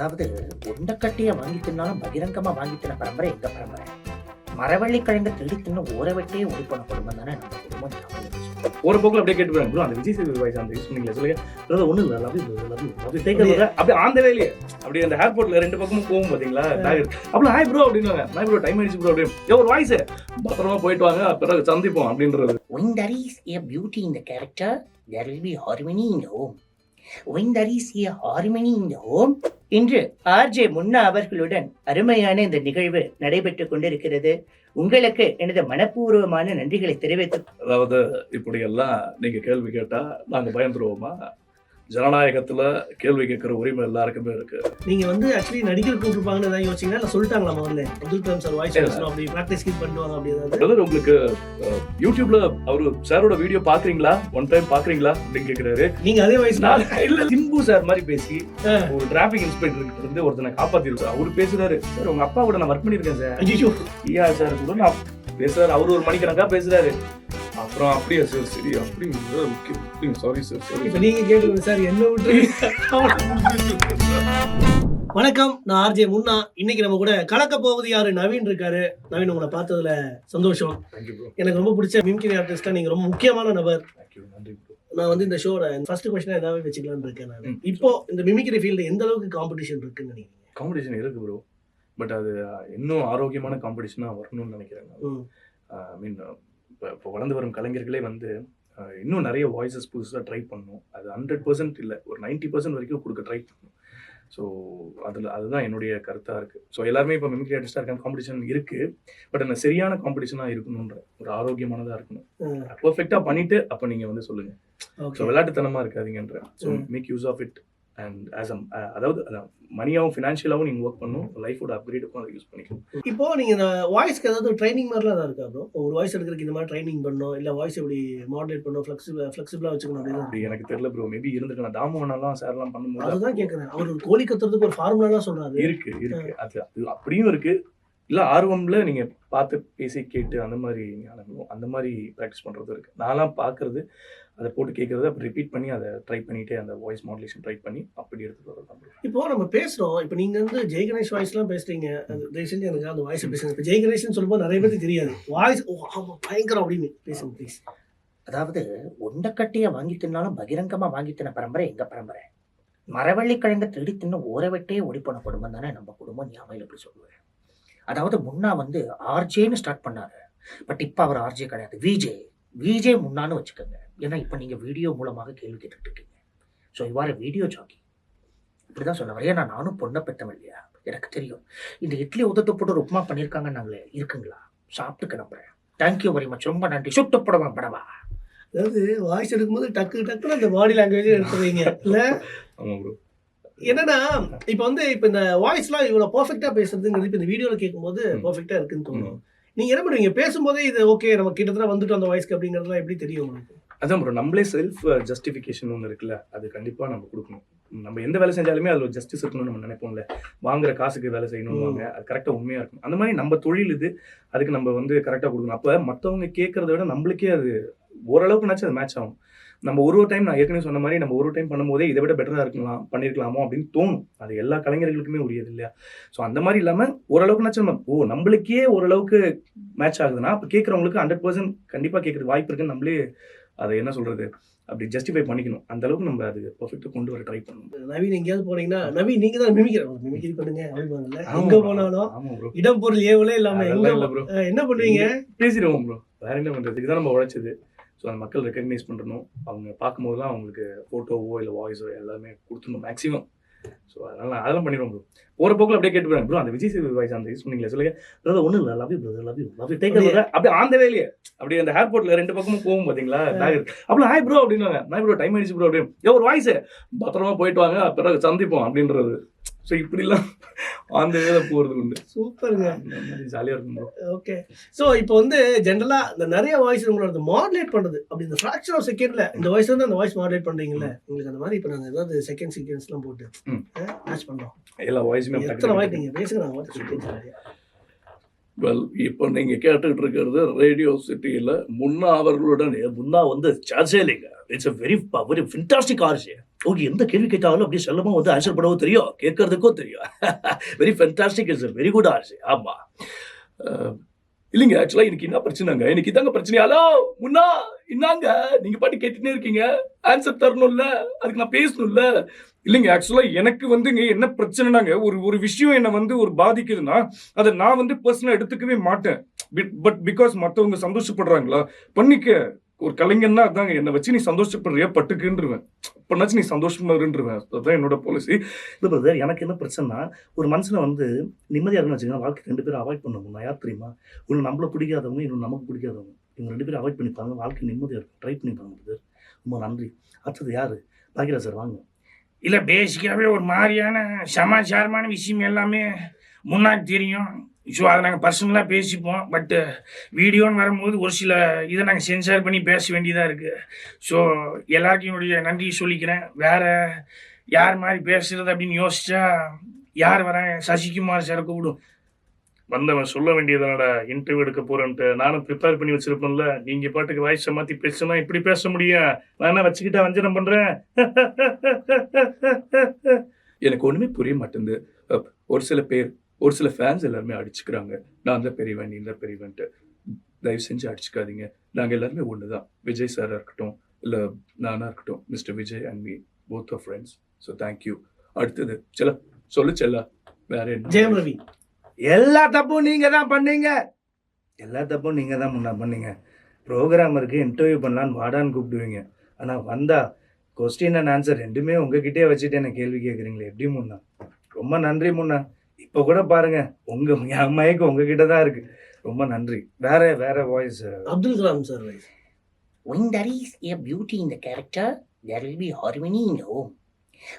அதாவது உண்டக்கட்டிய வாங்கி தின்னாலும் பகிரங்கமா வாங்கி தின்ன பரம்பரை எங்க பரம்பரை? மரவள்ளி கிழங்கு திருடி தின்னு ஊற வெட்டே ஓடி போன குடும்பம் தானே நம்ம குடும்பம். ஒரு போக்குல அப்படியே கேட்டு போறாங்க ப்ரோ அந்த விஜய் சேதுபதி வாய்ஸ் அந்த யூஸ் பண்ணீங்களா சொல்லுங்க. அதாவது ஒண்ணு இல்ல லவ் லவ் யூ அப்படி டேக் அப்படியே ஆந்த வேலையே அப்படியே அந்த ஏர்போர்ட்ல ரெண்டு பக்கமும் போகும் பாத்தீங்களா? bag. அப்படியே ஹாய் ப்ரோ அப்படின்னாங்க ஹாய் ப்ரோ டைம் ஆயிடுச்சு ப்ரோ அப்படியே ஏ, ஒரு வாய்ஸ் பத்திரமா போயிட்டு வாங்க பிறகு சந்திப்போம் அப்படின்றது. Is a beauty in the character, there will be harmony in the home. When there is a harmony in the home, இன்று ஆர்ஜே முன்னா அவர்களுடன் அருமையான இந்த நிகழ்வு நடைபெற்றுக் கொண்டிருக்கிறது. உங்களுக்கு எனது மனப்பூர்வமான நன்றிகளை தெரிவித்து அதாவது இப்படி எல்லாம் நீங்க கேள்வி கேட்டா நாங்க பயந்துருவோமா? ஜனநாயகத்துல கேள்வி கேட்கிற உரிமை எல்லாருக்குமே இருக்கு. நீங்க வந்து ஆக்சுவலி நடிகர் கூப்பிட்டுருப்பாங்கன்னு ஏதாவது யோசிச்சீங்களா? இல்ல சொல்லிட்டாங்களா முதல்ல? அப்துல் கலாம் சார் வாய்ஸ் பேசணும் அப்படி ப்ராக்டிஸ் கீப் பண்ணுவாங்க அப்படி ஏதாவது? உங்களுக்கு யூடியூப்ல அவரு சாரோட வீடியோ பாக்குறீங்களா? ஒன் டைம் பாக்குறீங்களா? அப்படின்னு கேக்குறாரு. நீங்க அதே வயசு நான் இல்ல சிம்பு சார் மாதிரி பேசி. ஒரு டிராபிக் இன்ஸ்பெக்டர் இருந்து ஒருத்தனை காப்பாத்திருக்காரு. அவரு பேசுறாரு சார் உங்க அப்பா கூட நான் ஒர்க் பண்ணிருக்கேன் சார். ஐயோ. ஐயா சார் கூட நான் பேசுறாரு. அவரு ஒரு மணிக்கணக்கா பேசுறாரு. அப்புறம் அப்படியா சார் சரி அப்படி ஓகே சாரி சார் சாரி இப்ப நீங்க கேட்டுக்கணும் சார் என்ன விட்டு வணக்கம் நான் ஆர்ஜே முன்னா. இன்னைக்கு நம்ம கூட கலக்க போவது யாரு? நவீன் இருக்காரு. நவீன் உங்களை பார்த்ததுல சந்தோஷம். எனக்கு ரொம்ப பிடிச்ச மிம்கிரி ஆர்டிஸ்டா நீங்க ரொம்ப முக்கியமான நபர். நான் வந்து இந்த ஷோட ஃபர்ஸ்ட் கொஸ்டினா ஏதாவது வச்சுக்கலாம்னு இருக்கேன் நான். இப்போ இந்த மிமிக்ரி ஃபீல்டு எந்த அளவுக்கு காம்படிஷன் இருக்குன்னு நினைக்கிறீங்க? காம்படிஷன் இருக்கு ப்ரோ பட் அது இன்னும் ஆரோக்கியமான காம்படிஷனாக வரணும்னு நினைக்கிறேன். ஐ மீன் இப்போ இப்போ வளர்ந்து வரும் கலைஞர்களே வந்து இன்னும் நிறைய வாய்ஸஸ் புதுசாக ட்ரை பண்ணணும். அது ஹண்ட்ரட் பர்சன்ட் இல்லை ஒரு 90% பர்சன்ட் வரைக்கும் கொடுக்க ட்ரை பண்ணணும். ஸோ அதில் அதுதான் என்னுடைய கருத்தாக இருக்குது ஸோ எல்லாருமே இப்போ மிமிக்ரி ஆர்டிஸ்டாக இருக்காங்க காம்படிஷன் இருக்குது பட் அந்த சரியான காம்படிஷனாக இருக்கணுன்ற ஒரு ஆரோக்கியமானதாக இருக்கணும். பர்ஃபெக்டாக பண்ணிட்டு அப்போ நீங்கள் வந்து சொல்லுங்கள் ஸோ விளையாட்டுத்தனமாக இருக்காதீங்கன்ற. So. Make use of it and as um அதாவது மணியாகவும் ஃபினான்ஷியலாகவும் நீங்கள் ஒர்க் பண்ணணும். லைஃபோட அப்கிரேடுக்கும் அதை யூஸ் பண்ணிக்கலாம் இப்போ நீங்க இந்த வாய்ஸ்க்கு ஏதாவது ட்ரைனிங் மாதிரிலாம் ஏதாவது இருக்கா ப்ரோ ஒரு வாய்ஸ் எடுக்கிறதுக்கு இந்த மாதிரி ட்ரைனிங் பண்ணணும். இல்ல வாய்ஸ் எப்படி மாடலேட் பண்ணணும் ஃபிளெக்சிபிள் ஃபிளெக்சிபிளா வச்சுக்கணும் அப்படின்னு? அப்படி எனக்கு தெரியல ப்ரோ மேபி இருந்திருக்கலாம் தாமோனெல்லாம் சார்லாம் பண்ணும்போது அதுதான் கேக்குறேன். அவர் கோழி கத்துறதுக்கு ஒரு ஃபார்முலாலாம் சொல்றாரு. இருக்கு இருக்கு. அது அது அப்படியும் இருக்கு. இல்ல ஆர்வம்ல நீங்க பார்த்து பேசி கேட்டு அந்த மாதிரி ஞானம் அந்த மாதிரி ப்ராக்டிஸ் பண்றது இருக்கு. நான்லாம் பார்க்கறது அதை போட்டு கேட்கறது அப்படி ரிப்பீட் பண்ணி அதை ட்ரை பண்ணிட்டே அந்த வாய்ஸ் மாடுலேஷன் ட்ரை பண்ணி அப்படி தான் bro. இப்போ நம்ம பேசுறோம். இப்போ நீங்க வந்து ஜெய் கணேஷ் வாய்ஸ் எல்லாம் பேசுறீங்க. அது செஞ்சு எனக்கு அந்த வாய்ஸ் பேசுங்க இப்போ ஜெய் கணேஷ்னு சொல்லும்போது நிறைய பேருக்கு தெரியாது. வாய்ஸ் ஓ ஆமா பயங்கரம் அப்படின்னு. பேசுங்க ப்ளீஸ் அதாவது உண்டக்கட்டிய வாங்கி தின்னாலும் பகிரங்கமா வாங்கி தின்ன பரம்பரை எங்க பரம்பரை? மரவள்ளி கிழங்கு திருடி தின்னு ஊற வெட்டே ஓடி போன குடும்பம் தானே நம்ம குடும்பம் ஞாபகம் எப்படி சொல்லுவேன் அதாவது முன்னா வந்து ஆர்ஜேன்னு ஸ்டார்ட் பண்ணாரு. பட் இப்போ அவர் ஆர்ஜே கிடையாது. விஜே விஜே முன்னான்னு வச்சுக்கோங்க. ஏன்னா இப்போ நீங்க வீடியோ மூலமாக கேள்வி கேட்டுட்டு இருக்கீங்க ஸோ இவ்வாறு வீடியோ ஜாக்கி இப்படிதான் சொல்ல வரேன். ஏன்னா நானும் பொண்ணை பெற்றவன் இல்லையா? எனக்கு தெரியும். இந்த இட்லி உதத்து போட்டு ஒரு உப்புமா பண்ணியிருக்காங்க நாங்களே இருக்குங்களா? சாப்பிட்டு கிளம்புறேன் தேங்க்யூ வெரி மச் ரொம்ப நன்றி. சுட்டு போடுவேன் படவா? அதாவது வாய்ஸ் எடுக்கும்போது டக்கு டக்குன்னு அந்த பாடி லாங்குவேஜ் எடுத்துறீங்க. இல்ல? ஆமா ப்ரோ என்னன்னா இப்போ வந்து இப்போ இந்த வாய்ஸ்லாம் இவ்வளவு பர்ஃபெக்டா பேசுறதுங்கிறது இப்போ இந்த வீடியோல கேட்கும்போது ம். பர்ஃபெக்டா இருக்குன்னு தோணும். நீங்க என்ன பண்ணுவீங்க? பேசும்போதே இது ஓகே நம்ம கிட்டத்தட்ட வந்துட்டோம் அந்த வாய்ஸ்க்கு அப்படிங்கறதுலாம் எப்படி தெரியும் உங்களுக்கு? அதான் ப்ரோ நம்மளே செல்ஃப் ஜஸ்டிஃபிகேஷன் ஒன்று இருக்குல்ல அது கண்டிப்பா நம்ம கொடுக்கணும். நம்ம எந்த வேலை செஞ்சாலுமே அதுல ஜஸ்டிஸ் இருக்கணும்னு நம்ம நினைப்போம்ல. வாங்குற காசுக்கு வேலை செய்யணும்வாங்க அது கரெக்டாக உண்மையா இருக்கணும். அந்த மாதிரி நம்ம தொழில் இது அதுக்கு நம்ம வந்து கரெக்டாக கொடுக்கணும். அப்போ மற்றவங்க கேட்கறத விட நம்மளுக்கே அது ஓரளவுக்குனாச்சும் அது மேட்ச் ஆகும். நம்ம ஒரு ஒரு டைம் நான் ஏற்கனவே சொன்ன மாதிரி நம்ம ஒரு டைம் பண்ணும்போதே இதை விட பெட்டராக இருக்கலாம் பண்ணியிருக்கலாமோ அப்படின்னு தோணும். அது எல்லா கலைஞர்களுக்குமே உரியது இல்லையா? ஸோ அந்த மாதிரி இல்லாமல் ஓரளவுக்குனாச்சும் நம்ம ஓ நம்மளுக்கே ஓரளவுக்கு மேட்ச் ஆகுதுன்னா அப்போ கேட்குறவங்களுக்கு ஹண்ட்ரட் பர்சன்ட் கண்டிப்பாக கேட்குறது வாய்ப்பு இருக்குன்னு நம்மளே அதை என்ன சொல்றது? அப்படி ஜஸ்டிஃபை பண்ணிக்கணும். அந்த அளவுக்கு நம்ம அது பர்ஃபெக்டாக கொண்டு வர ட்ரை பண்ணணும். நவீன் எங்கேயாவது போனீங்கன்னா நவீன் நீங்க தான் மிமிக்கிற மிமிக்ரி பண்ணுங்க அப்படிம்பாங்கல்ல எங்க. போனாலும் இடம் பொருள் ஏவலே இல்லாம எங்க என்ன பண்ணுவீங்க? பேசிடுவோம் ப்ரோ வேற என்ன பண்றது? இதுதான் நம்ம உழைச்சது. ஸோ அந்த மக்கள் ரெக்கக்னைஸ் பண்ணணும். அவங்க பார்க்கும்போதெல்லாம் அவங்களுக்கு ஃபோட்டோவோ இல்லை வாய்ஸோ எல்லாமே கொடுத்துடணும் மேக்ஸிமம் ஸோ அதனால நான் அதெல்லாம் பண்ணிடுவோம் ப்ரோ போகிற போக்கில் அப்படியே கேட்டு போறேன் ப்ரோ அந்த விஜய் சேதுபதி வாய்ஸ் அந்த யூஸ் பண்ணீங்களா சொல்லுங்க. அதாவது ஒன்றும் இல்லை. Love you brother love you love you take அப்படியே ஆந்த வேலையே அப்படியே அந்த ஏர்போர்ட்ல ரெண்டு பக்கமும் போகும் பாத்தீங்களா? bag இருக்கு. அப்படியே ஹாய் ப்ரோ அப்படின்னாங்க ஹாய் ப்ரோ டைம் ஆயிடுச்சு ப்ரோ அப்படின்னு. ஏ ஒரு வாய்ஸ் பத்திரமா போயிட்டு வாங்க பிறகு சந்திப்போம் அப்படின்றது. ஸோ இப்படிலாம் அந்த வேலை போகிறது உண்டு. சூப்பருங்க. ஜாலியாக இருக்கும் ஓகே சோ இப்போ வந்து ஜென்ரலா இந்த நிறைய வாய்ஸ் உங்களோட மாடுலேட் பண்றது. அப்படி இந்த ஃபிராக்ஷன் ஆஃப் செகண்ட்ல இந்த வாய்ஸ் வந்து அந்த வாய்ஸ் மாடுலேட் பண்றீங்கல்ல உங்களுக்கு அந்த மாதிரி இப்போ நாங்க ஏதாவது செகண்ட் சீக்வன்ஸ் எல்லாம் போட்டு. மேட்ச் பண்றோம். எல்லா வாய்ஸுமே எத்தனை வாய்ஸ் நீங்க பேசுங்க நான் சொல்லிட்டு வெல் இப்போ நீங்கள் கேட்டுக்கிட்டு இருக்கிறது ரேடியோ சிட்டியில் முன்னா அவர்களுடன் முன்னா வந்து சர்ச்சே இல்லைங்க. It's a very very fantastic RJ okay எந்த கேள்வி கேட்டாலும் அப்படியே செல்லமாக வந்து ஆன்சர் பண்ணவும் தெரியும். கேட்கறதுக்கும் தெரியும். Very fantastic is very good RJ ஆமா. இல்லைங்க ஆக்சுவலாக எனக்கு என்ன பிரச்சனைங்க? எனக்கு இதாங்க பிரச்சனை. ஹலோ முன்னா இன்னாங்க? நீங்கள் பாட்டு கேட்டுட்டே இருக்கீங்க. ஆன்சர் தரணும்ல. அதுக்கு நான் பேசணும்ல. இல்லைங்க ஆக்சுவலாக எனக்கு வந்துங்க என்ன பிரச்சனைனாங்க ஒரு ஒரு விஷயம் என்னை வந்து ஒரு பாதிக்குதுன்னா அதை நான் வந்து பர்சனலாக எடுத்துக்கவே மாட்டேன். பட் பிகாஸ் மற்றவங்க சந்தோஷப்படுறாங்களா? பண்ணிக்க. ஒரு கலைஞன்னா அதாங்க என்னை வச்சு நீ சந்தோஷப்படுறியா? பட்டுக்குன்றுவேன். பண்ணாச்சு நீ சந்தோஷமா இருன்றுவேன் அதுதான் என்னோட பாலிசி இல்லை பிரதர் எனக்கு என்ன பிரச்சனைனா ஒரு மனுஷனை வந்து நிம்மதியாக இருக்குன்னு வச்சுக்கோங்க. வாழ்க்கை ரெண்டு பேரும் அவாய்ட் பண்ணணும். நான் யார் தெரியுமா? ஒன்று நம்மள பிடிக்காதவங்க இன்னொன்று நமக்கு பிடிக்காதவங்க. இவங்க ரெண்டு பேரும் அவாய்ட் பண்ணிப்பாங்க. வாழ்க்கை நிம்மதியாக இருக்கும். ட்ரை பண்ணிப்பாங்க பிரதர் ரொம்ப நன்றி. அடுத்தது யார்? பாக்கியராஜ் சார் வாங்க. இல்லை பேசிக்காகவே ஒரு மாதிரியான சமாச்சாரமான விஷயம் எல்லாமே முன்னாடி தெரியும். ஸோ அதை நாங்கள் பர்சனலாக பேசிப்போம். பட்டு வீடியோன்னு வரும்போது ஒரு சில இதை நாங்கள் சென்சார் பண்ணி பேச வேண்டியதாக இருக்குது ஸோ எல்லாத்தையும் நன்றி சொல்லிக்கிறேன். வேற யார் மாதிரி பேசுகிறது அப்படின்னு யோசித்தா யார் வராங்க சசிகுமார் சார் கூப்பிடும். வந்தவன் சொல்ல வேண்டியதனோட இன்டர்வியூ எடுக்க போறேன்ட்டு. நானும் ப்ரிப்பேர் பண்ணி வச்சிருப்பேன்ல. நீங்க பாட்டுக்கு வாய்ஸை மாத்தி பேசுனா இப்படி பேச முடியும்? நான் என்ன வச்சுக்கிட்டா வஞ்சனம் பண்றேன்? எனக்கு ஒன்றுமே புரிய மாட்டேங்குது. ஒரு சில பேர் ஒரு சில ஃபேன்ஸ் எல்லாருமே அடிச்சுக்கிறாங்க. நான் தான் பெரியவன் நீ தான் பெரியவன்ட்டு. தயவு செஞ்சு அடிச்சுக்காதீங்க. நாங்கள் எல்லாருமே ஒன்று தான் விஜய் சாராக இருக்கட்டும் இல்லை நானாக இருக்கட்டும் mister Vijay and me both of friends so thank you அடுத்தது செல்ல சொல்லு செல்ல வேற என்ன? ஜெயம் ரவி எல்லா தப்பும் நீங்க தான் பண்ணீங்க. எல்லா தப்பும் நீங்கள் தான் முன்னா பண்ணீங்க. ப்ரோக்ராமருக்கு இன்டர்வியூ பண்ணலான்னு வாடான்னு கூப்பிடுவீங்க. ஆனால் வந்தா கொஸ்டின் அண்ட் ஆன்சர் ரெண்டுமே உங்ககிட்டயே வச்சுட்டு என்ன கேள்வி கேட்குறீங்களே எப்படி முன்னா? ரொம்ப நன்றி முன்னா. இப்போ கூட பாருங்க உங்க என் மயக்கம் உங்ககிட்ட தான் இருக்கு. ரொம்ப நன்றி. வேற வேற voice Abdul Kalam sir voice When there is a beauty in the character, there will be harmony in the home.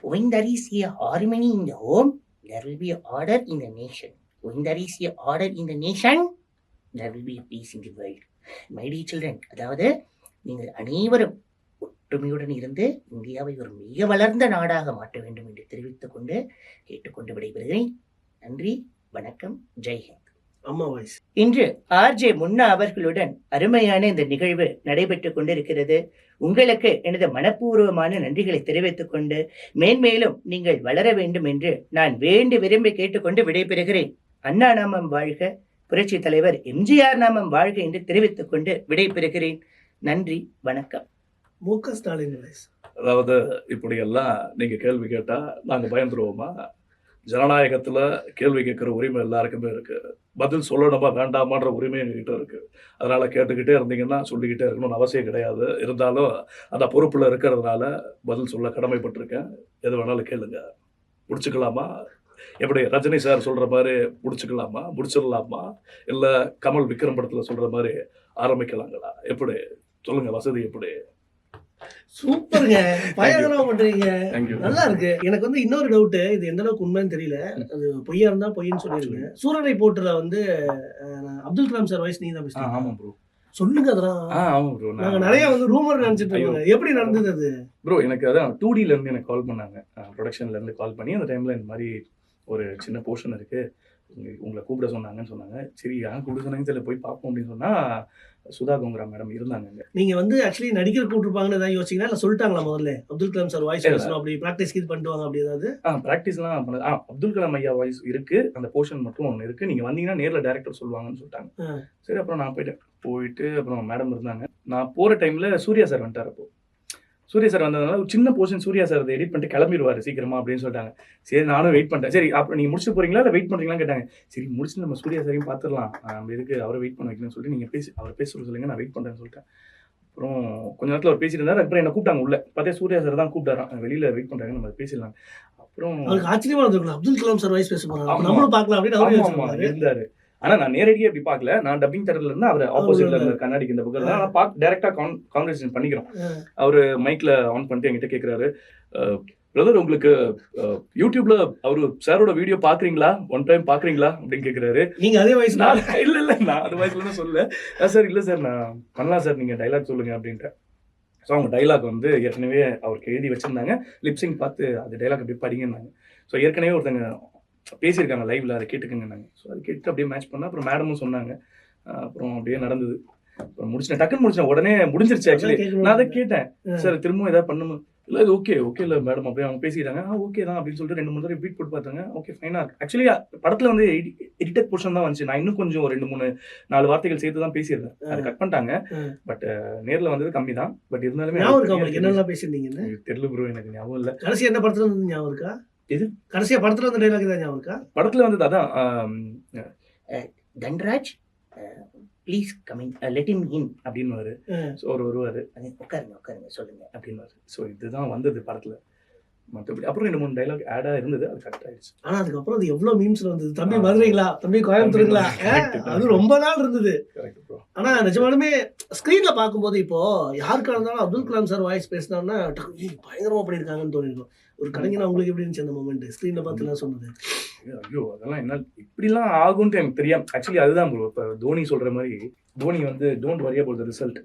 When there is a harmony in the home, there will be order in the nation. When there is a order in the nation, there will be a peace in the world. My dear children, அதாவது நீங்கள் அனைவரும் ஒற்றுமையுடன் இருந்து இந்தியாவை ஒரு மிக வளர்ந்த நாடாக மாற்ற வேண்டும் என்று தெரிவித்துக் கொண்டு கேட்டுக்கொண்டு விடைபெறுகிறேன். நன்றி வணக்கம் ஜெய்ஹிந்த் அம்மா வாய்ஸ். இன்று ஆர்ஜே முன்னா அவர்களுடன் அருமையான இந்த நிகழ்வு நடைபெற்றுக் கொண்டிருக்கிறது. உங்களுக்கு எனது மனப்பூர்வமான நன்றிகளை தெரிவித்துக் கொண்டு மேன்மேலும் நீங்கள் வளர வேண்டும் என்று நான் வேண்டி விரும்பி கேட்டுக்கொண்டு விடைபெறுகிறேன். அண்ணா நாமம் வாழ்க. புரட்சி தலைவர் எம்ஜிஆர் நாமம் வாழ்க என்று தெரிவித்துக் கொண்டு விடைபெறுகிறேன். நன்றி வணக்கம். மு க ஸ்டாலின் அதாவது இப்படியெல்லாம் நீங்க கேள்வி கேட்டா நாங்க பயந்துருவோமா? ஜனநாயகத்துல கேள்வி கேட்கிற உரிமை எல்லாருக்குமே இருக்கு. பதில் சொல்லணுமா வேண்டாமான்ற உரிமை எங்ககிட்ட இருக்கு. அதனால கேட்டுக்கிட்டே இருந்தீங்கன்னா சொல்லிக்கிட்டே இருக்கணும்னு அவசியம் கிடையாது. இருந்தாலும் அந்த பொறுப்புல இருக்கிறதுனால பதில் சொல்ல கடமைப்பட்டிருக்கேன். எது வேணாலும் கேளுங்க. முடிச்சுக்கலாமா? எப்படி ரஜினி சார் சொல்ற மாதிரி முடிச்சுக்கலாமா முடிச்சிடலாமா? இல்ல கமல் விக்ரம் படத்துல சொல்ற மாதிரி ஆரம்பிக்கலாங்களா? எப்படி? சொல்லுங்க வசதி எப்படி? சூப்பருங்க. பயங்கரமா பண்றீங்க. நல்லா இருக்கு. எனக்கு வந்து இன்னொரு டவுட் இது எந்த அளவுக்கு உண்மைன்னு தெரியல. அது பொய்யா இருந்தா பொய்ன்னு சொல்லிருங்க சூரரை போட்டுல வந்து அப்துல் கலாம் சார் வாய்ஸ் நீங்க தான் பேசுறீங்க. ஆமா ப்ரோ சொல்லுங்க அதெல்லாம். ஆ ஆமா ப்ரோ நாங்க நிறைய வந்து ரூமர் நினைச்சிட்டு இருக்கோம். எப்படி நடந்தது அது? ப்ரோ எனக்கு அதான் டூ டில இருந்து எனக்கு கால் பண்ணாங்க. ப்ரொடக்ஷன்ல இருந்து கால் பண்ணி அந்த டைம்ல இந்த மாதிரி ஒரு சின்ன போர்ஷன் இருக்கு. உங்க- உங்களை கூப்பிட சொன்னாங்கன்னு சொன்னாங்க. சரி யாரும் கூப்பிட சொன்னாங்க தெரியல போய் பார்ப்போம் அப்படின்னு சொன்னா சுதா கோங்கரா மேடம் இருந்தாங்க அங்க. நீங்க வந்து ஆக்சுவலி நடிகர் கூப்பிட்டுருப்பாங்கன்னு ஏதாவது யோசிச்சீங்களா? இல்ல சொல்லிட்டாங்களா முதல்ல? Abdul Kalam sir voice. பேசணும் அப்படி ப்ராக்டிஸ் இது பண்ணிட்டு வாங்க அப்படி ஏதாவது? ஆ ப்ராக்டிஸ்லாம் பண்ண ஆ அப்துல் கலாம் ஐயா வாய்ஸ் இருக்கு. அந்த போர்ஷன் மட்டும் ஒன்று இருக்கு. நீங்க வந்தீங்கன்னா நேர்ல டேரக்டர் சொல்லுவாங்கன்னு சொல்லிட்டாங்க. சரி அப்புறம் நான் போயிட்டேன். போயிட்டு அப்புறம் மேடம் இருந்தாங்க. நான் போற டைம்ல சூர்யா சார் வந்துட்டார் அப்போ. சூர்யா சார் வந்ததுனால ஒரு சின்ன போர்ஷன் சூர்யா சார் அதை எடிட் பண்ணிட்டு கிளம்பிடுவாரு சீக்கிரமா அப்படின்னு சொல்லிட்டாங்க. சரி நானும் வெயிட் பண்ணிட்டேன் சரி அப்புறம் நீங்க முடிச்சு போறீங்களா? இல்லை வெயிட் பண்றீங்களான்னு கேட்டாங்க. சரி முடிச்சு நம்ம சூர்யா சாரையும் பார்த்துடலாம். நம்ம எதுக்கு அவரை வெயிட் பண்ண வைக்கணும்னு சொல்லி நீங்க பேசி அவர் பேச சொல்லுங்க நான் வெயிட் பண்றேன்னு சொல்லிட்டேன். அப்புறம் கொஞ்ச நேரத்தில் அவர் பேசிட்டு இருந்தாரு. அப்புறம் என்ன கூப்பிட்டாங்க உள்ள. பார்த்தா சூர்யா சார் தான் கூப்பிட்டாராம். வெளியில வெயிட் பண்றாங்க நம்ம பேசிடலாம் அப்புறம் அவருக்கு ஆச்சரியமா இருந்திருக்கும் அப்துல் கலாம் சார் வாய்ஸ் பேச போறாங்க. நம்மளும் பார்க்கலாம் அப்படின்னு அவரே இருந்தாரு. ஆனா நான் நேரடியா இப்படி பார்க்கல. நான் டப்பிங் தேட்டர்ல இருந்து அவர் ஆப்போசிட்ல இருந்த கண்ணாடிக்கு இந்த பக்கம் நான் பார்க்க டைரக்டா கான்வர்சேஷன் பண்ணிக்கிறோம். அவரு மைக்ல ஆன் பண்ணிட்டு என்கிட்ட கேக்குறாரு. பிரதர் உங்களுக்கு யூடியூப்ல அவரு சாரோட வீடியோ பாக்குறீங்களா ஒன் டைம் பாக்குறீங்களா அப்படின்னு கேக்குறாரு. நீங்க அதே வயசு நான் இல்ல இல்ல நான் அது வயசுல தான் சொல்லல. சார் இல்ல சார் நான் பண்ணலாம் சார் நீங்க டைலாக் சொல்லுங்க அப்படின்ட்டு. ஸோ அவங்க டைலாக் வந்து ஏற்கனவே அவருக்கு எழுதி வச்சிருந்தாங்க. லிப்சிங் பார்த்து அது டைலாக் அப்படியே படிங்கன்னாங்க. ஸோ ஏற்கனவே ஒருத்தங்க பேசியிருக்காங்க லைவ்ல அதை கேட்டுக்கங்கன்னாங்க ஸோ அதை கேட்டு அப்படியே மேட்ச் பண்ணா அப்புறம் மேடமும் சொன்னாங்க. அப்புறம் அப்படியே நடந்தது. அப்புறம் முடிச்சிட்டேன். டக்குன்னு முடிச்சேன் உடனே முடிஞ்சிருச்சு ஆக்சுவலி நான் அதை கேட்டேன். சார் திரும்பவும் ஏதாவது பண்ணுமா இல்லை இது ஓகே ஓகே இல்லை மேடம் அப்படியே அவங்க பேசிட்டாங்க ஆ ஓகே தான் அப்படின்னு சொல்லிட்டு ரெண்டு மூணு தடவை ரிப்பீட் போட்டு பார்த்தாங்க. ஓகே ஃபைனாக இருக்கு. ஆக்சுவலி படத்தில் வந்து எடிட்டட் போர்ஷன் தான் வந்துச்சு. நான் இன்னும் கொஞ்சம் ரெண்டு மூணு நாலு வார்த்தைகள் சேர்த்து தான் பேசியிருந்தேன். அதை கட் பண்ணிட்டாங்க. பட் நேரில் வந்தது கம்மி தான். பட் இருந்தாலுமே என்னெல்லாம் பேசியிருந்தீங்கன்னு? எனக்கு தெரியல ப்ரோ எனக்கு ஞாபகம் இல்லை. கடைசி என்ன படத்துல ஞாபகம் இருக்கா? எது? கடைசியா படத்துல வந்து டைலாக் தான் ஞாபகம் இருக்கா? படத்தில் வந்தது அதான் Dhanraj please coming let him in அப்படின்னு. ஸோ ஒரு வருவார். உட்காருங்க உட்காருங்க சொல்லுங்க. அப்படின்னு ஸோ இதுதான் வந்தது படத்தில். மற்றபடி. அப்புறம் ரெண்டு மூணு டைலாக் ஆடாக இருந்தது அது கரெக்ட் ஆயிடுச்சு. ஆனா அதுக்கப்புறம் அது எவ்வளவு மீம்ஸ்ல வந்தது? தம்பி மதுரைங்களா? தம்பி கோயம்புத்தூருங்களா? அது ரொம்ப நாள் இருந்தது. ஆனா நிஜமாலுமே ஸ்கிரீன்ல பார்க்கும்போது இப்போ யாருக்கா இருந்தாலும் அப்துல் கலாம் சார் வாய்ஸ் பேசினாருன்னா பயங்கரமா பண்ணிருக்காங்கன்னு தோணிருக்கும். ஒரு கலைஞனா உங்களுக்கு எப்படி இருந்துச்சு அந்த மூமெண்ட் ஸ்கிரீன்ல பார்த்து எல்லாம் சொன்னது. ஐயோ அதெல்லாம் என்ன இப்படிலாம் ஆகும்ட்டு எனக்கு தெரியாம ஆக்சுவலி அதுதான் இப்போ தோனி சொல்ற மாதிரி தோனி வந்து don't worry about the result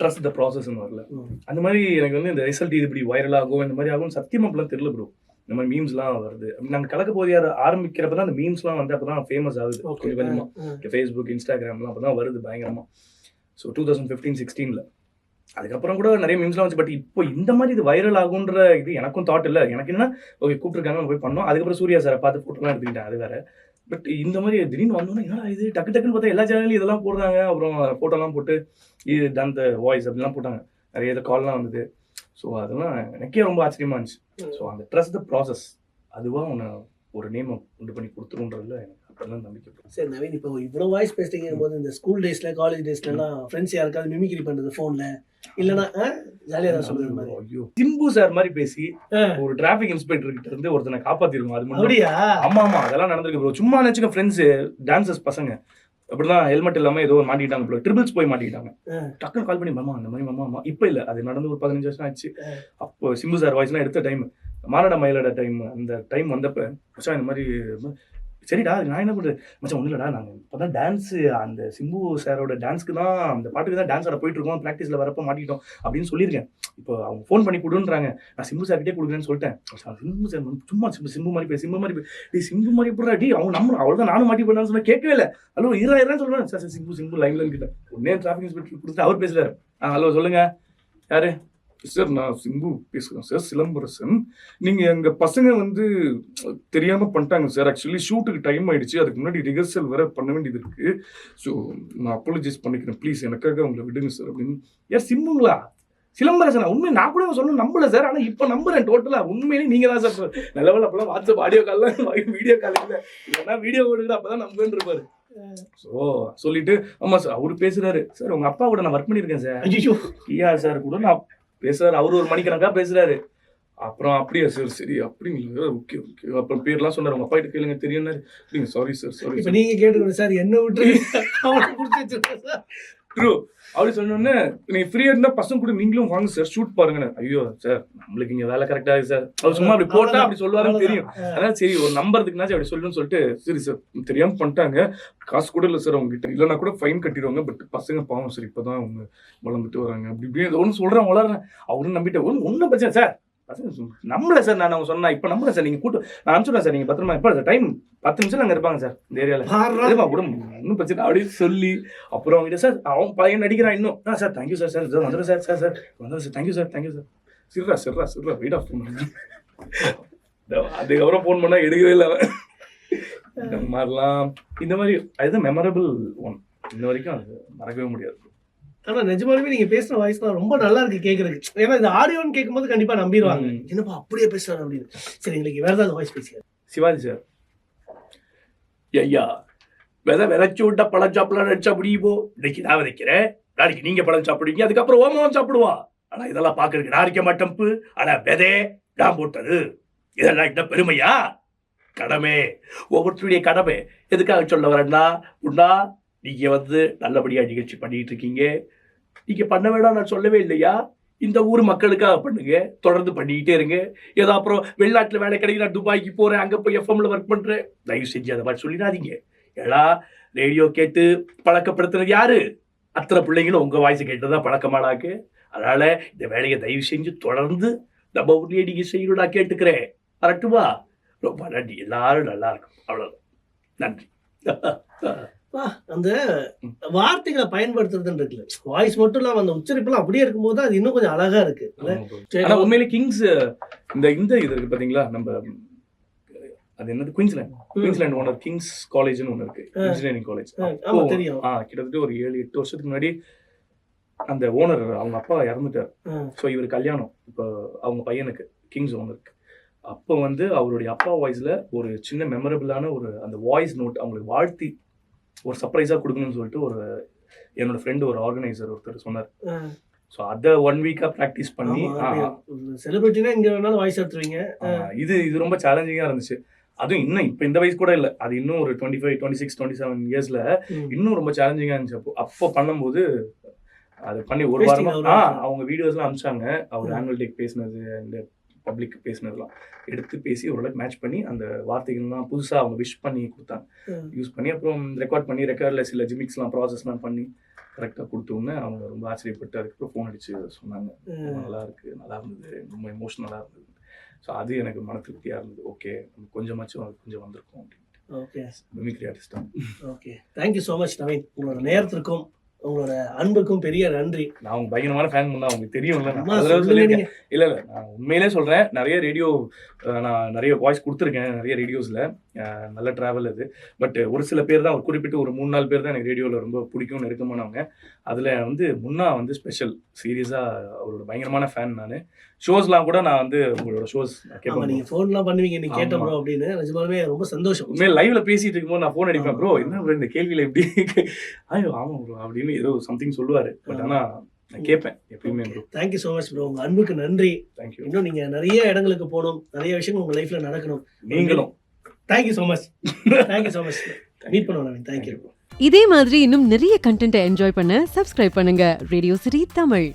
trust the ப்ராசஸ்னு வரல. அந்த மாதிரி எனக்கு வந்து இந்த ரிசல்ட் இது இப்படி வைரல் ஆகும் இந்த மாதிரி ஆகும் சத்தியமா அப்படிலாம் தெரியல ப்ரோ இந்த மாதிரி மீம்ஸ்லாம் வருது. நாங்கள் கலக்க போதியார் ஆரம்பிக்கிறப்ப தான் அந்த மீம்ஸ்லாம் வந்து அப்போ தான் ஃபேமஸ் ஆகுது கொஞ்சம் கொஞ்சமா. ஃபேஸ்புக் இன்ஸ்டாகிராம்லாம் அப்போ தான் வருது பயங்கரமா. ஸோ டூ தௌசண்ட் ஃபிஃப்டீன் சிக்ஸ்டீனில் அதுக்கப்புறம் கூட நிறைய மீம்ஸ்லாம் வந்துச்சு. பட் இப்போ இந்த மாதிரி இது வைரல் ஆகுன்ற இது எனக்கும் தாட் இல்லை. எனக்கு என்ன ஓகே கூப்பிட்டுருக்காங்க போய் பண்ணோம். அதுக்கப்புறம் சூர்யா சாரை பார்த்து ஃபோட்டோலாம் எடுத்துக்கிட்டேன் அது வேற. பட் இந்த மாதிரி திடீர்னு வந்தோன்னா என்னடா இது? டக்கு டக்குன்னு பார்த்தா எல்லா சேனல்லையும் இதெல்லாம் போடுறாங்க. அப்புறம் ஃபோட்டோலாம் போட்டு இது டன் த வாய்ஸ் அப்படிலாம் போட்டாங்க. நிறைய இது கால்லாம் வந்தது. ஸோ அதெல்லாம் எனக்கே ரொம்ப ஆச்சரியமா இருந்துச்சு. ஸோ அந்த ட்ரஸ்ட் த ப்ராசஸ் அதுவாக உன்னை ஒரு நேம் உண்டு பண்ணி கொடுத்துருன்றதுல எனக்கு அப்பதான் நம்பிக்கை சரி நவீன் இப்போ இவ்வளவு வாய்ஸ் பேசுறீங்க போது இந்த ஸ்கூல் டேஸ்ல காலேஜ் டேஸ்ல எல்லாம் ஃப்ரெண்ட்ஸ் யாருக்காவது மிமிக்ரி பண்றது போன்ல இல்லனா ஜாலியா தான் சொல்றது மாதிரி. ஐயோ. சிம்பு சார் மாதிரி பேசி. ஒரு டிராபிக் இன்ஸ்பெக்டர் கிட்ட இருந்து ஒருத்தனை காப்பாத்திருக்கோம் அது அப்படியா? ஆமா ஆமா அதெல்லாம் நடந்திருக்கு ப்ரோ சும்மா நினைச்சுக்க ஃப்ரெண்ட்ஸ் டான்சர்ஸ் பசங்க. அப்படிதான் ஹெல்மெட் இல்லாம ஏதோ ஒரு மாட்டிக்கிட்டாங்க ட்ரிபிள்ஸ் போய் மாட்டிக்கிட்டாங்க. ஆ. டக்குன்னு கால் பண்ணி மாமா அந்த மாதிரி மாமா மாமா. இப்போ இல்ல அது நடந்து ஒரு பதினஞ்சு வருஷம் ஆச்சு. அப்போ சிம்பு சார் வாய்ஸ்லாம் எடுத்த டைம் மாரட மயிலோட டைம் அந்த டைம் வந்தப்ப இந்த மாதிரி சரிடா நான் என்ன பண்ணுறேன் மச்சான் ஒன்றும் இல்லடா நாங்கள் இப்போ தான் டான்ஸு அந்த சிம்பு சாரோட டான்ஸ்க்கு தான் அந்த பாட்டுக்கு தான் டான்ஸ் ஆட போயிட்டு இருக்கோம் வரப்போ மாட்டிக்கிட்டோம் அப்படின்னு சொல்லியிருக்கேன். இப்போ அவங்க ஃபோன் பண்ணி கொடுன்றாங்க. நான் சிம்பு சார்கிட்டே கொடுக்குறேன்னு சொல்லிட்டேன். சிம்பு சார் சும்மா சிம்பு சிம்பு மாதிரி போய் சிம்பு மாதிரி போய் டேய் சிம்பு மாதிரி போடுறா டேய் அவங்க நம்ம அவ்வளோதான் நானும் மாட்டி பண்ணான்னு சொன்னால் கேட்கவே இல்லை. ஹலோ இரா இறான்னு சொல்றேன் சார் சிம்பு சிம்பு லைன்ல கிட்ட. உடனே டிராஃபிக் இன்ஸ்பெக்டர் கொடுத்து அவர் பேசுகிறார் ஆ ஹலோ சொல்லுங்கள் யாரு? சார் நான் சிம்பு பேசுகிறேன் சார். சிலம்பரசன். நீங்கள் எங்கள் பசங்க வந்து தெரியாமல் பண்ணிட்டாங்க சார். ஆக்சுவலி ஷூட்டுக்கு டைம் ஆயிடுச்சு. அதுக்கு முன்னாடி ரிஹர்சல் வேற பண்ண வேண்டியது இருக்கு. ஸோ நான் அப்பாலஜைஸ் பண்ணிக்கிறேன். ப்ளீஸ் எனக்காக உங்களை விடுங்க சார் அப்படின்னு. யார் சிம்புங்களா? சிலம்பரசனா? உண்மை நான் கூட சொல்ல நம்பல சார். ஆனால் இப்போ நம்புறேன் டோட்டலாக உண்மையிலேயே நீங்கள் தான் சார். நல்ல வேலை அப்பெல்லாம் வாட்ஸ்அப் ஆடியோ காலில் வீடியோ கால் இல்லை. இல்லைன்னா வீடியோ ஓடுகிற அப்போ தான் நம்புன்னு இருப்பாரு. ஸோ சொல்லிட்டு ஆமா சார். அவரு பேசுறாரு. சார் உங்க அப்பா கூட நான் ஒர்க் பண்ணியிருக்கேன் சார். ஐயோ கியா சார் கூட நான் பேசுறாரு. அவரு ஒரு மணிக்கணக்கா பேசுறாரு. அப்புறம் அப்படியா சார் சரி அப்படிங்களா? ஓகே ஓகே அப்புறம் பேர்லாம் சொன்னாரு. உங்க அப்பா கிட்ட கேளுங்க தெரியும் சாரி சார் சாரி இப்ப நீங்க கேட்டுக்கணும் சார் என்ன விட்டு அவனுக்கு புடிச்சு வச்சிருக்கேன் சார் ட்ரூ அப்படி சொன்னோன்னே நீங்க ஃப்ரீயா இருந்தா பசங்க கூட நீங்களும் வாங்க சார் ஷூட் பாருங்க ஐயோ சார் நம்மளுக்கு இங்க வேலை கரெக்டா இருக்கு சார் அவர் சும்மா அப்படி போட்டா அப்படி சொல்லுவாருன்னு தெரியும். அதான் சரி ஒரு நம்புறதுக்குனாச்சும் அப்படி சொல்லணும்னு சொல்லிட்டு சரி சார் தெரியாம பண்ணிட்டாங்க. காசு கூட இல்லை சார் உங்ககிட்ட இல்லைன்னா கூட ஃபைன் கட்டிடுவாங்க பட் பசங்க பாவம் சார் இப்பதான் அவங்க வளர்ந்துட்டு வராங்க. அப்படி இப்படி ஒன்று சொல்றேன் வளர்றேன். அவரும் நம்பிட்டு ஒன்றும் ஒன்றும் பிரச்சனை சார் நம்பல சார் நான் அவங்க சொன்னா இப்போ நம்பல சார் நீங்க கூட்டு நான் அனுப்பிச்சுடுறேன் சார் நீங்க பத்திரமா எப்போ சார் டைம் பத்து நிமிஷம் அங்கே இருப்பாங்க சார் இந்த ஏரியாவில் கூட ஒன்றும் பிரச்சனை அப்படின்னு சொல்லி அப்புறம் அவங்ககிட்ட சார் அவன் பையன் நடிக்கிறான் இன்னும். ஆ sir thank you sir sir வந்துடுறேன் சார் சார் சார் வந்துடுறேன் sir thank you sir thank you sir சிர்ரா சிர்ரா சிர்ரா வெயிட் ஆஃப் அதுக்கப்புறம் ஃபோன் பண்ணா எடுக்கவே இல்லை அவன். இந்த மாதிரிலாம் இந்த மாதிரி அதுதான் மெமரபிள் ஒன் இன்ன வரைக்கும் அது மறக்கவே முடியாது. ஆனா நிஜமாலுமே நீங்க பேசுற வாய்ஸ் தான் ரொம்ப நல்லா இருக்கு கேக்குறதுக்கு. ஏன்னா இந்த ஆடியோன்னு கேட்கும்போது கண்டிப்பா நம்பிடுவாங்க. என்னப்பா அப்படியே பேசுறாரு அப்படின்னு. சரி எங்களுக்கு வேற ஏதாவது வாய்ஸ் பேசியா சிவாஜி சார். ஐயா விதை விதைச்சு விட்ட பழம் சாப்பிடலாம் நினைச்சா முடியுமோ? இன்னைக்கு நான் விதைக்கிறேன். நாளைக்கு நீங்க பழம் சாப்பிடுவீங்க. அதுக்கப்புறம் ஓமவன் சாப்பிடுவான் ஆனா இதெல்லாம் பாக்குறதுக்கு நான் இருக்க மாட்டேன்ப்பு ஆனா விதை நான் போட்டது. இதெல்லாம் இந்த பெருமையா? கடமை. ஒவ்வொருத்தருடைய கடமை. எதுக்காக சொல்ல வரேன்னா உண்டா நீங்கள் வந்து நல்லபடியாக நிகழ்ச்சி பண்ணிக்கிட்டு இருக்கீங்க நீங்கள் பண்ண வேண்டாம் நான் சொல்லவே இல்லையா? இந்த ஊர் மக்களுக்காக பண்ணுங்க. தொடர்ந்து பண்ணிக்கிட்டே இருங்க. ஏதோ அப்புறம் வெளிநாட்டில் வேலை கிடைக்கும் நான் துபாய்க்கு போகிறேன் அங்கே போய் எஃப்எம்ல ஒர்க் பண்ணுறேன் தயவு செஞ்சு அதை மாதிரி சொல்லிடாதீங்க. ஏடா ரேடியோ கேட்டு பழக்கப்படுத்துறது யாரு? அத்தனை பிள்ளைங்களும் உங்கள் வாய்ஸ் கேட்டுதான் பழக்கமாடாக்கு அதனால இந்த வேலையை தயவு செஞ்சு தொடர்ந்து நம்ம ஊர்லேயே நீங்கள் செய்யணும் நான் கேட்டுக்கிறேன். வரட்டுமா? ரொம்ப நன்றி. எல்லாரும் நல்லா இருக்கும் அவ்வளோதான் நன்றி. அந்த வார்த்தைகளை பயன்படுத்துறதுன்னு இருக்குல்ல. வாய்ஸ் மட்டும் இல்லாம அந்த உச்சரிப்புலாம் அப்படியே இருக்கும்போது அது இன்னும் கொஞ்சம் அழகா இருக்கு. ஆனா உண்மையிலே கிங்ஸ் இந்த இந்த இது இருக்கு பாத்தீங்களா? நம்ம அது என்னது? குயின்ஸ்லாண்ட் குயின்ஸ்லாண்ட் ஓனர் கிங்ஸ் காலேஜ்னு ஒன்று இருக்கு. இன்ஜினியரிங் காலேஜ் ஆமா தெரியும். ஆ கிட்டத்தட்ட ஒரு ஏழு எட்டு வருஷத்துக்கு முன்னாடி அந்த ஓனர் அவங்க அப்பா இறந்துட்டார். ஸோ இவர் கல்யாணம். இப்போ அவங்க பையனுக்கு கிங்ஸ் ஓனருக்கு அப்போ வந்து அவருடைய அப்பா வாய்ஸ்ல ஒரு சின்ன மெமரபிளான ஒரு அந்த வாய்ஸ் நோட் அவங்களுக்கு வாழ்த்தி ஒரு சர்ப்ரைஸாக கொடுக்கணும்னு சொல்லிட்டு ஒரு என்னோட ஃப்ரெண்டு ஒரு ஆர்கனைசர் ஒருத்தர் சொன்னார். ஸோ அதை ஒன் வீக்காக ப்ராக்டிஸ் பண்ணி செலிபிரிட்டினா இங்க வேணாலும் வாய்ஸ் எடுத்துருவீங்க இது இது ரொம்ப சேலஞ்சிங்காக இருந்துச்சு அதுவும் இன்னும் இப்போ இந்த வயசு கூட இல்லை அது இன்னும் ஒரு twenty five twenty six twenty seven இயர்ஸில். இன்னும் ரொம்ப சேலஞ்சிங்காக இருந்துச்சு அப்போ அப்போ பண்ணும்போது அது பண்ணி ஒரு பேசுனீங்க வாரமா அவரு? ஆ அவங்க வீடியோஸ்லாம் அனுப்பிச்சாங்க அவர். ஆனுவல் டேக் பேசினது இந்த பப்ளிக் பேசினதெல்லாம் எடுத்து பேசி ஓரளவுக்கு மேட்ச் பண்ணி அந்த வார்த்தைகள்லாம் புதுசாக அவங்க விஷ் பண்ணி கொடுத்தாங்க. யூஸ் பண்ணி அப்புறம் ரெக்கார்ட் பண்ணி ரெக்கார்டில் சில ஜிமிக்ஸ்லாம் ப்ராசஸ்லாம் பண்ணி கரெக்டாக கொடுத்தோன்னே அவங்க ரொம்ப ஆச்சரியப்பட்டு அதுக்கப்புறம் ஃபோன் அடிச்சு சொன்னாங்க. நல்லா இருக்கு நல்லா இருந்தது ரொம்ப எமோஷ்னலாக இருந்தது. ஸோ அது எனக்கு மன திருப்தியாக இருந்தது. ஓகே கொஞ்சமாச்சும் அது கொஞ்சம் வந்திருக்கும். அப்படின்ட்டு. Okay mimicry ஆர்டிஸ்டாக okay thank you so much Naveen உங்களோட நேரத்திற்கும் உங்களோட அன்புக்கும் பெரிய நன்றி. நான் அவங்க பயங்கரமான ஃபேன் பண்ணா அவங்களுக்கு தெரியும்ல. சொல்லியிருக்கேன். இல்ல இல்ல நான் உண்மையிலே சொல்றேன். நிறைய ரேடியோ நான் நிறைய வாய்ஸ் கொடுத்துருக்கேன் நிறைய ரேடியோஸ்ல நல்ல டிராவல் அது. பட் ஒரு சில பேர் தான் ஒரு குறிப்பிட்ட ஒரு மூணு நாலு பேர் தான் எனக்கு ரேடியோவில் ரொம்ப பிடிக்கும் நெருக்கமானவங்க. அதில் வந்து முன்னா வந்து ஸ்பெஷல் சீரியஸாக அவரோட பயங்கரமான ஃபேன் நான். ஷோஸ்லாம் கூட நான் வந்து உங்களோட ஷோஸ் கேட்பேன். நீங்க போன்லாம் பண்ணுவீங்க நீ கேட்ட. ப்ரோ அப்படின்னு. நிஜமாலுமே ரொம்ப சந்தோஷம். உண்மையில லைவ்ல பேசிட்டு இருக்கும்போது நான் ஃபோன் அடிப்பேன். ப்ரோ என்ன ப்ரோ இந்த கேள்வியில எப்படி ஐயோ ஆமா ப்ரோ அப்படின்னு ஏதோ சம்திங் சொல்லுவாரு. பட் ஆனா நான் கேட்பேன் எப்பயுமே தேங்க்யூ ஸோ மச் ப்ரோ உங்க அன்புக்கு நன்றி. தேங்க்யூ இன்னும் நீங்க நிறைய இடங்களுக்கு போகணும். நிறைய விஷயங்கள் உங்க லைஃப்ல நடக்கணும். நீங்களும். Thank you so much thank you so much meet பண்ணுவோம் தேங்க்யூ. இதே மாதிரி இன்னும் நிறைய கண்டென்ட்டை என்ஜாய் பண்ண சப்ஸ்கிரைப் பண்ணுங்க. Radio city Tamil